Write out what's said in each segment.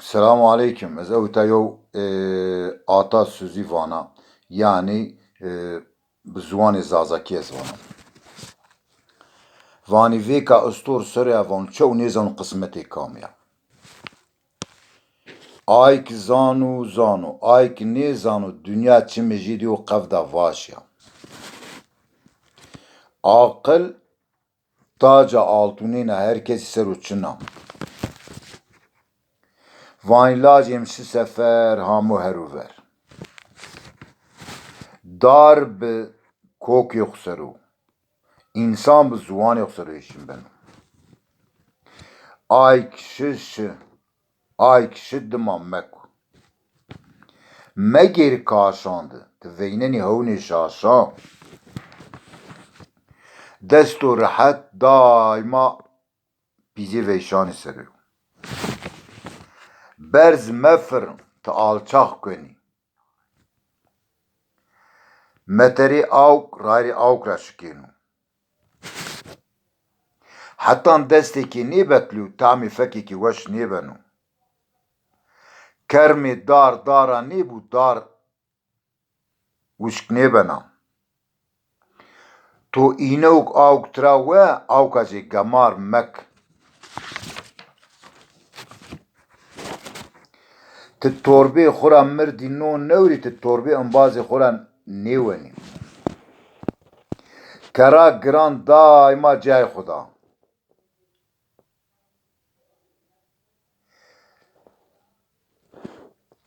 Selamu aleyküm. Ez ew te yew e, ata suzî vana yanî e, bi ziwanê zazakî ez vanim. Vanî vêka istor serê van çew nêzan qismetê kam ya. Ayk zan û zan û ayk nêzan û dünya çi mijîdî û qevda vaş ya. Aqil taca altûnê ne herkesî ser û çina. Vanî lacêm şi sefer hamû herûver. Dar bi kokê xweserû. İnsan bi ziwanê xweserê hişîn beno. Ayk şi şi. Ayk şi dima mekû. Me gêr kaşandı. Ti veynenî hewnê şaşa. Dest û rihet daîma pîzê veyşanê serê. Berz mefirin ti alçax kunî. Meterê awk rarê awk re şikênû. Hetan destekê nêbetlû tamê fekekî weş nêbenû. Kermê dar dara nêbû dar wişk nêbena. To înewk awk tira we awka jê gemar mek. Ti torbê xwe ra mirdî no newrî ti torbê embazê xwe ra nêwenî. Kera giran daîma cihê xwe da.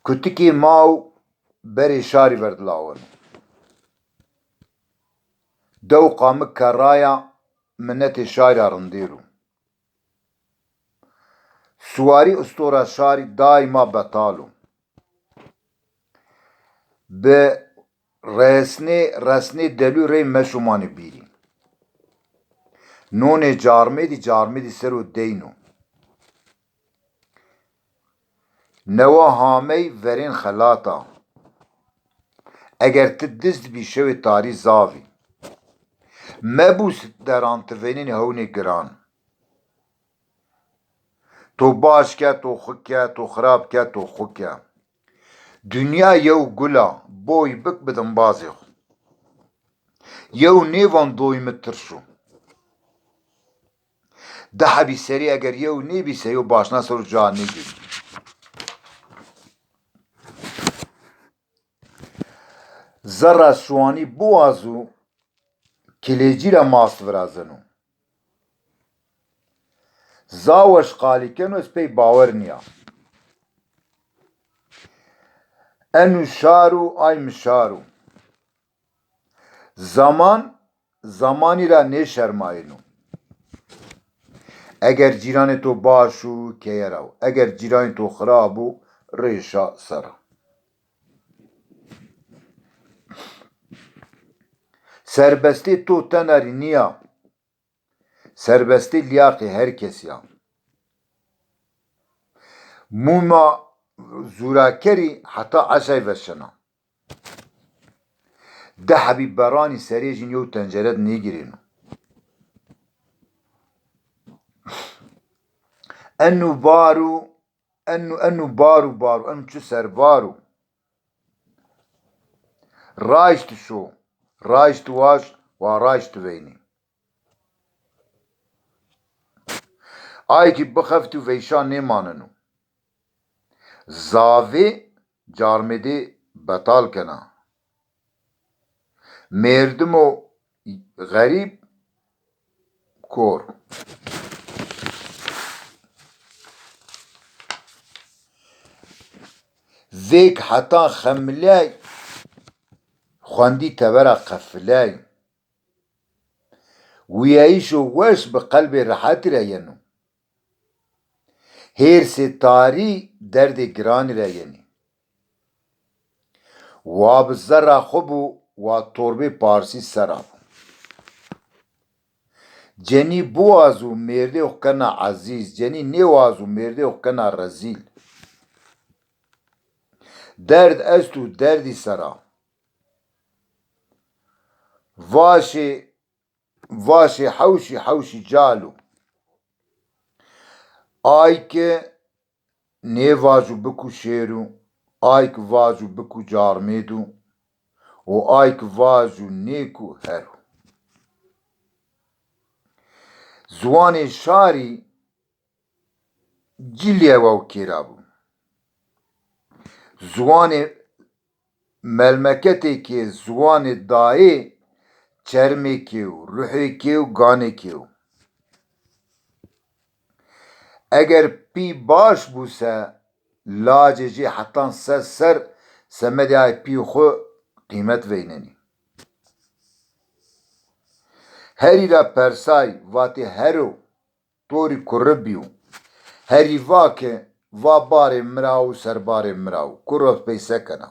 Kutikê maw berê şarî berdilawin. Dewqa min keraya minnetê şarî rindêrû. Siwarî istora şarî daîma betal û. Bi resnê resnê delû rê meşûmanê bîrî. Nonê carmêdî carmêdî ser û deyn û. Newa hamey verên xelata. Eger ti diz dibî şewê tarî zavî. Mebû deran ti venînê hewnê giran. To baş ke, to xwe ke, to xirab ke, to xwe ke. Dünya yew gul a, boy bik bi dimbazê xwe. Yew nêvan doyî min tirşû. Dihebî serî eger yew nêbîse yew başna ser û ca negirî. Zerra şiwanî biwaz û kilêcî re mas virazin û. Zaweş qalîken û ez pey bawer niya. En û şar û ay mişar û. Zaman zamanî re nêşermayîn û. Eger cîranê to baş û keyera. Eger cîranê to xirab û rêşa ser a. Serbestî to tenerî. Serbestî liyaqê herkes ya. Mûma zûrakerî heta eşey veşina. Dehebî beranî serê jî yew tencere nêgirîn. En û bar û en û en û bar û bar û en çi serbar û. Rayişt û veyşan nêmanin û. Zavê carmêdê betal kena. Mêrdim û xerîb kor. Vêk heta xemiley xwendî tevera qefiley. Wiyayîş û weş bi qelbê rihetî re yenû. Hêrsê tarî derdê giranî re yenî. Wa bi zerra xwe bû wa torbê parsî ser a bû. Cenî biwaz û mêrdê xwe kena ezîz, cenî nêwaz û mêrdê xwe kena rezîl. Derd est û derdî ser a. Vaşê vaşê hewşî hewşî cal û. Ayke nê vaj û biku şêr û ayk vaj û biku carmêd û û ayk vaj û nêk û eger pî baş bû se lacê jî hetan sed ser semedya pî xwe qîmet veynenî. Herî ra persay vatê hero torî kuribî û herî vake va barê mirav û serbarê mirav kur rov peysekena.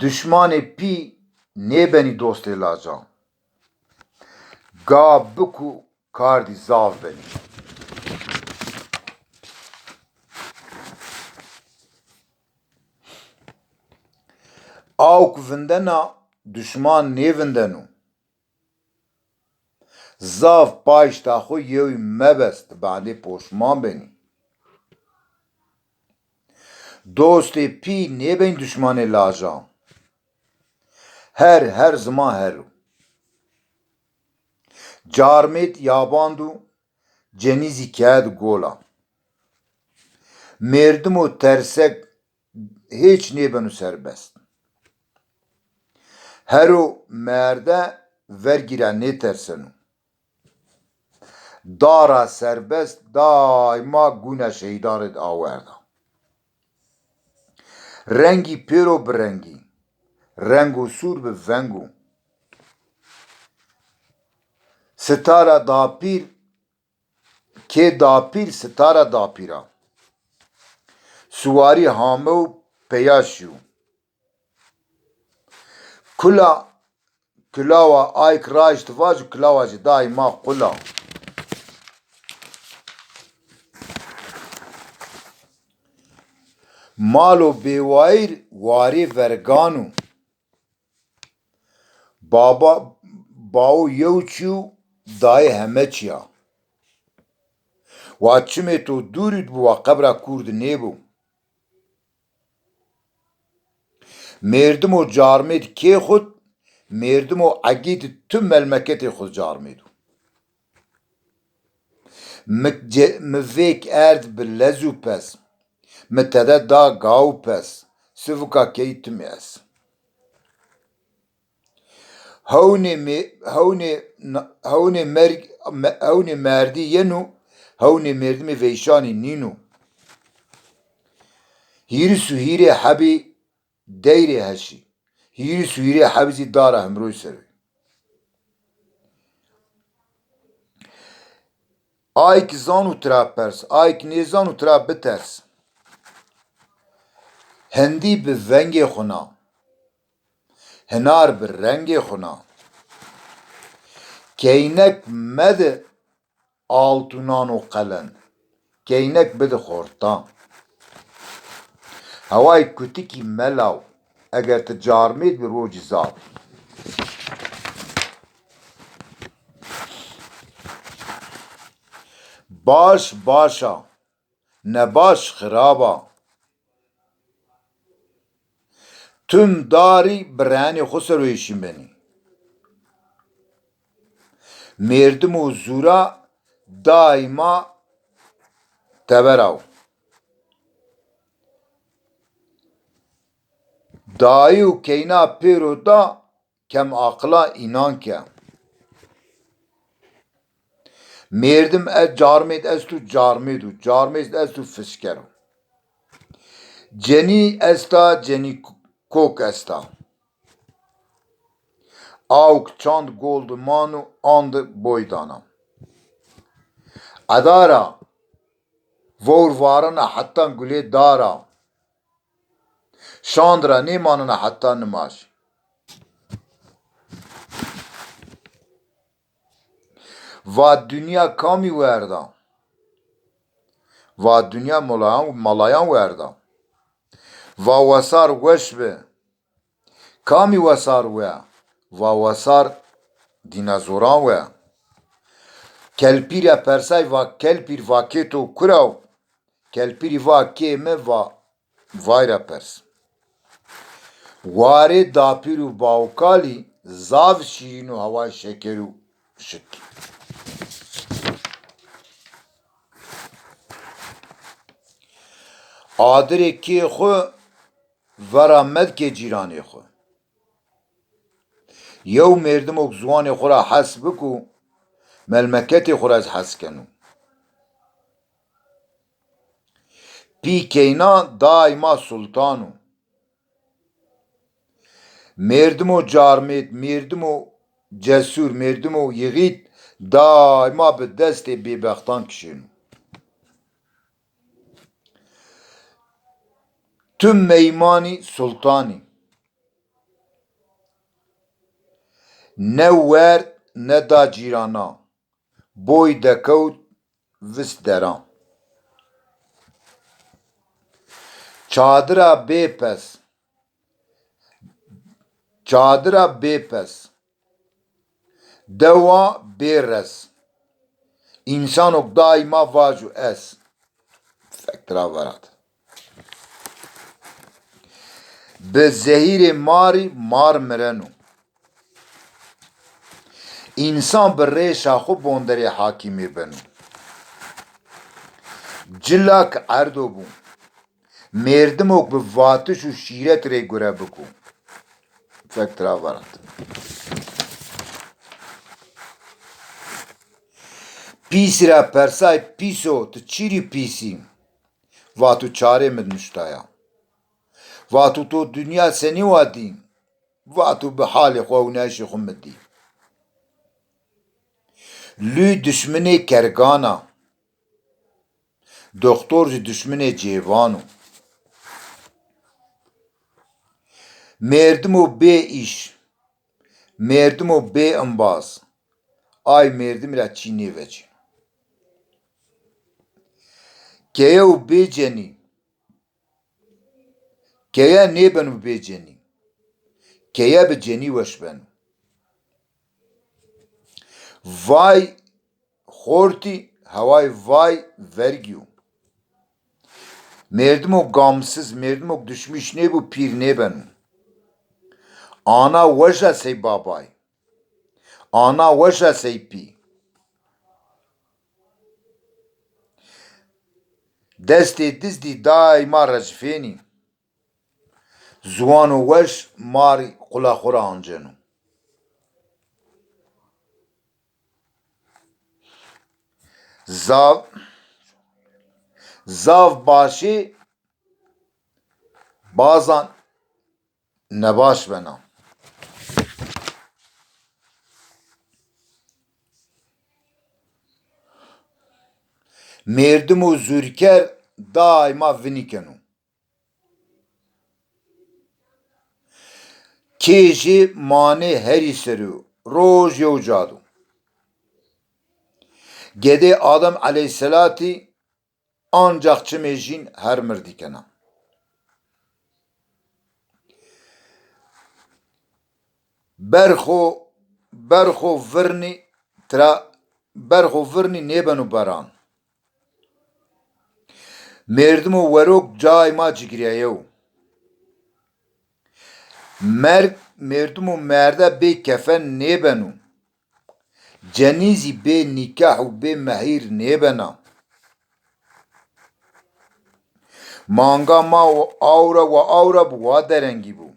Düşmanê pî nêbenî dostê lacan. Ga biku kardî zav benî. Awk vindena düşman nêvinden û zav paşta xwe yewî mebest badê poşman benî. Dostê pî nêbin düşmanê lajan. Her her ziman her û carmêt yaband û cenîzî ket gola. Mêrdim û tersek hiç nêbin û serbest. Hero merde vergîra nêtersin û dara serbest daima gûne şehîdanê awerda. Rengî pêro bi rengî, reng û sûr bi veng û Sitara dapîr kê dapîr sitara dapîra. Siwarî hame û peyaşî û kula kilava ayk raş divac û kilava jî daîma qula. Mal û bêwayîr warê vergan û baba baw yew çî û dayê heme çiya. Wa çimê to bû wa qebra Kurd nebû. Mêrdim û carmêt kê xut mêrdim û egît tim melmeketê xwe carmêt û mi vêk erd bi lez û pez mi tede da gav û pez sivika keyî timê ez. Hewnê hewnê hewnê merg hewnê merdî yên û Hîris û hîrê hebî zî dara himroyê serê. Ayk zan û tira pers, ayk nêzan û tira biters. Hindî bi vengê xwe na, hinar bi rengê xwe na. Keynek mede altûnan û qelen, keynek bide xortan. Hewayê kutikî melaw eger tu carmêt bî rojî zav. Baş baş a, nebaş xirab a. Tim darî bi rehenê xwe serwêşîn benî. Mêrdim û tevera û keyna pêr û da kemakila înan ke. Mêrdim ez carmêt est û carmêt û carmêt est û fişker û cenî est a cenî kok est a. Awk çand gol di man û an di boy dana. Edara vor varana hetan gulê dara. Şandra nêmanine heta nimaş. Va dünya kamî werda. Va dünya malayan malayan werda. Va wesar weş be. Kamî wesar we? Va wesar dînezoran we. Kelpîra persay va kelpîr va kêto kuraw kelpiri va kême va vayra pers. Warê dapîr û bawkalî zav şîrîn û heway şeker û şik. Adirê kê xwe vera medkê cîranê xwe. Yew mêrdimok ziwanê xwe ra hes bikû melmeketê xwe ra ez hes kenû. Pî keyna mêrdim û cesûr, mêrdim û yiğît daîma bi destê bêbextan kişînû. Tu meymanî sultanî. Ne wer ne da cîrana. Boy dekewt vist deran. Çadira bêpes. Çadira bêpes. Dewa bêres. İnsanok daima vaju es. Fektra verat. Bi zehîrê marî mar mirenû. İnsan bi rêşa xwe bonderê hakîmê benû. Cilak erdo bû. Mêrdimok bi vatiş û şîret rê gure bikû. Fektra verat. Pîsira persay pîso tu çîrî pîsî. Va tu çarê min niştaya. Va tu to dünya senî wadî. Va tu bi halê xwe û neşê xwe midî. Lû düşminê kergana. Doktor ji düşminê cêvan bê îş. Mêrdim û bê imbaz. Ay mêrdim ra çînê veçî. Keye û bêcenî. Keye nêben û bêcenî. Keye bi cenî weş ben. Vay xortî heway vay vergî û. Mêrdim û gamsiz, mêrdim û düşmiş nêbû pîr nêben û. Ana weja sey babay. Ana weja sey pi. دەستێ دزدی دای ما ڕەجفێنی زوان و وەش ماری قولاخۆرە ئەنجەن و زاو زاو باشی بازان نەباش بەنام Daîma vinî kenû. Kê jê manê herî serû, roj yew cadû. Gedê Adem aleyhisselatî ancak çimê jîn her mirdî kena. Berxo berxo virnî tra berxo virnî nêben û werok caîma cigiriye û. Merg mêrdim û merde bê kefen nêben û. Cenîzî bê nîkah û bê mehîr nêbena. Manga ma û awra we awra bi wa derengî bû.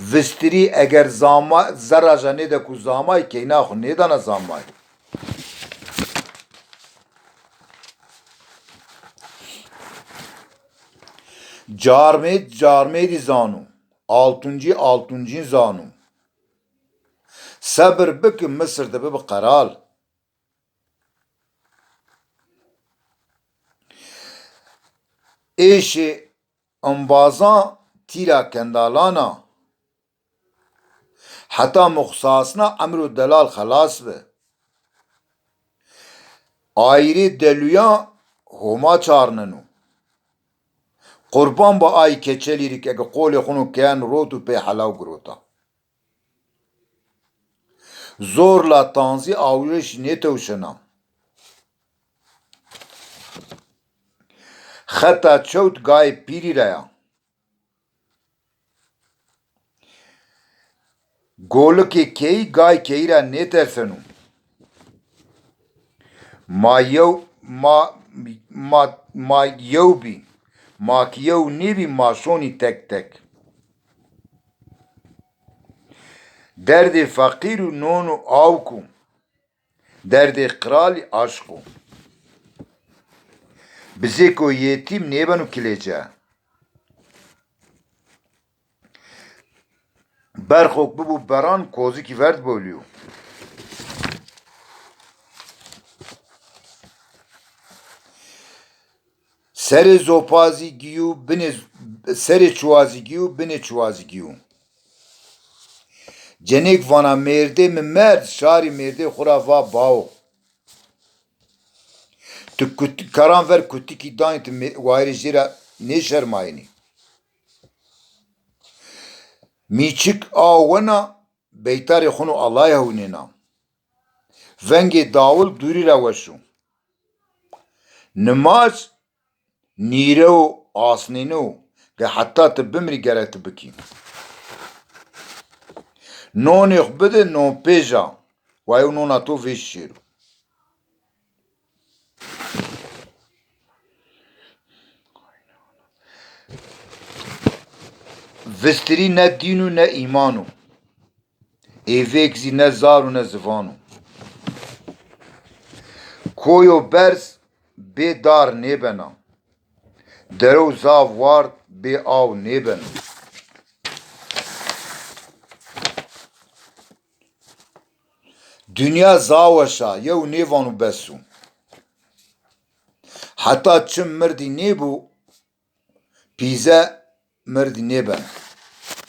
Vistirî eger zama zera ja nêde ku zamayê keyna xwe nêdana zamayê. Carmêt carmêdî zanû. Altuncî altuncîn zanû. Sebir bikin Misir dibe bi qeral. Êşê embazan tîra kendalana heta muxsasina emr û delal xelas be. Ayrê delûyan homa çarnin û. Qurban ba ay keçelîrik ege qolê xwe nû keyan rot û pê helaw girota. Zorla tanzî awreş nêtewşena. Xeta çewt gayê pîrî re ya. Golikê keyî gay keyî re nêtersenu. Ma yew ma ma ma yew bî. Ma ki yew nêbî maşonî tek tek. Derdê feqîr û non û aw ku. Derdê qiralî aşk û. Bizêk û yêtîm nêben û kilêce. Berxok bibû beran Serê zopazîgî û binê serê çuwazîgî û binê çuwazîgî û. Cenêk vana mêrdê min merd şarî mêrdê xura va baw. Tu kut karan ver kutikî danî tu mê- wayrê jê re nêşermayînî. Mîçik a wena beytarê xwe û alaya hûnêna. Vengê dawil dûrî re weşû. Nimaz nîre û asnêne û ge heta tu bimirî gerek tu bikî. Nonê xwe bide nonpêja wayo nona to vê şêr. Vistirî ne dîn û ne îman û. Êvek zî ne zar û ne zivan û. Koy û berz bê dar nêbena. Dere û zav war bê aw nêben. Dünya zaweşa yew nêvan û bes û. Heta çim mirdî nêbû pîze mirdî nêben.